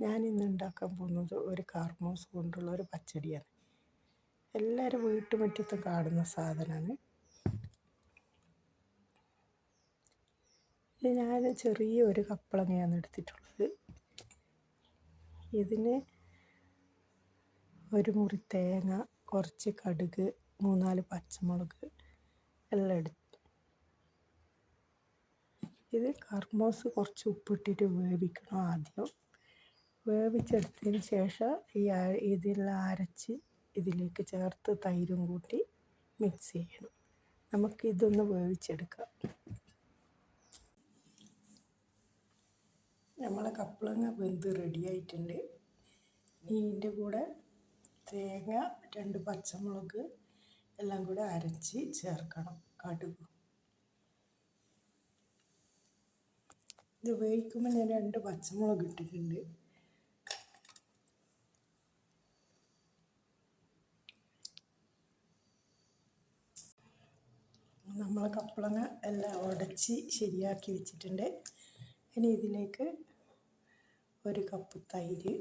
ഞാൻ ഇന്ന് ഉണ്ടാക്കാൻ പോകുന്നത് ഒരു കാർമോസ് കൊണ്ടുള്ള ഒരു പച്ചടിയാണ്. എല്ലാവരും വീട്ടുമുറ്റത്ത് കാണുന്ന സാധനമാണ്. ഞാൻ ചെറിയ ഒരു കപ്പളങ്ങയാണ് എടുത്തിട്ടുള്ളത്. ഇതിന് ഒരു മുറി തേങ്ങ കുറച്ച് കടുക് മൂന്നാൽ പച്ചമുളക് എല്ലാം എടുത്തു. ഇത് കർമോസ് കുറച്ച് ഉപ്പിട്ടിട്ട് വേവിക്കണം ആദ്യം. വേവിച്ചെടുത്തതിന് ശേഷം ഈ ഇതെല്ലാം അരച്ച് ഇതിലേക്ക് ചേർത്ത് തൈരും കൂട്ടി മിക്സ് ചെയ്യണം. നമുക്ക് ഇതൊന്ന് വേവിച്ചെടുക്കാം. നമ്മളെ കപ്പളങ്ങ വെന്ത് റെഡി ആയിട്ടുണ്ട്. ഇതിന്റെ കൂടെ തേങ്ങ രണ്ട് പച്ചമുളക് എല്ലാം കൂടെ അരച്ച് ചേർക്കണം കടുക്. ഇത് വേവിക്കുമ്പോൾ ഞാൻ രണ്ട് പച്ചമുളക് ഇട്ടിട്ടുണ്ട്. നമ്മൾ കപ്പളങ്ങ എല്ലാം ഉടച്ച് ശരിയാക്കി വെച്ചിട്ടുണ്ട്. ഇനി ഇതിലേക്ക് ഒരു കപ്പ് തൈര്.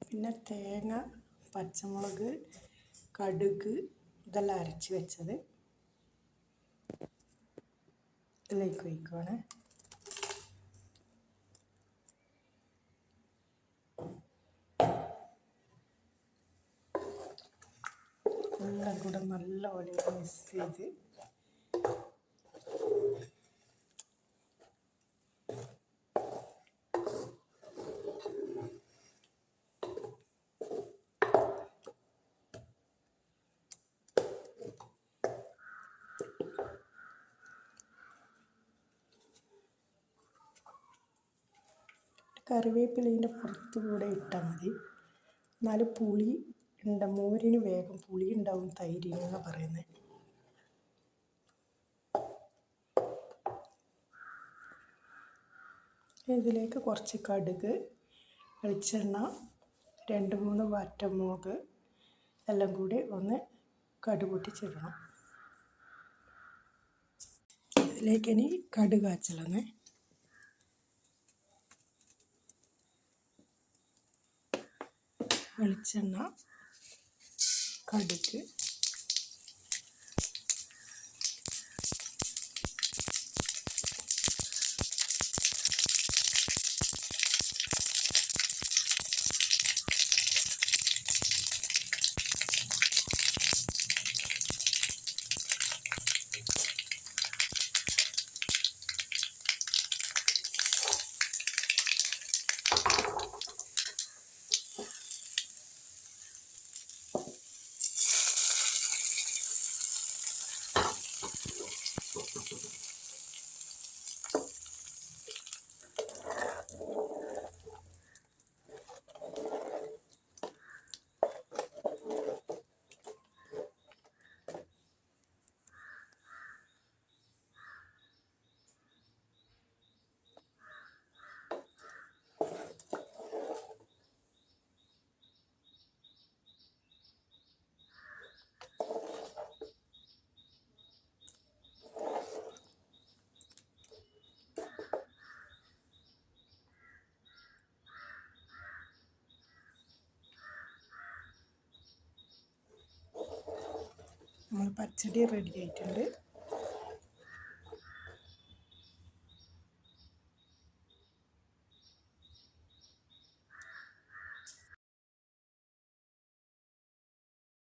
പിന്നെ തേങ്ങ പച്ചമുളക് കടുക് ഇതെല്ലാം അരച്ച് വെച്ചത്. ഇതിലേക്ക് വയ്ക്കുവാണ് എല്ലാം കൂടെ നല്ലപോലെ മിക്സ് ചെയ്ത്. കറിവേപ്പില ഇതിന്റെ പുറത്ത് കൂടെ ഇട്ടാൽ മതി. എന്നാൽ പുളി ഉണ്ട് മോരിന് വേഗം പുളി ഉണ്ടാവും തൈരിനെന്ന് പറയുന്നത് ഇതിലേക്ക് കുറച്ച് കടുക് വെളിച്ചെണ്ണ രണ്ട് മൂന്ന് വറ്റമുളക് എല്ലാം കൂടി ഒന്ന് കടുക് പൊട്ടിച്ചിടണം. ഇതിലേക്ക് ഇനി കടുക് കാച്ചലെന്നേ. വെളിച്ചെണ്ണ കടുക് നമ്മൾ പച്ചടി റെഡി ആയിട്ടുണ്ട്.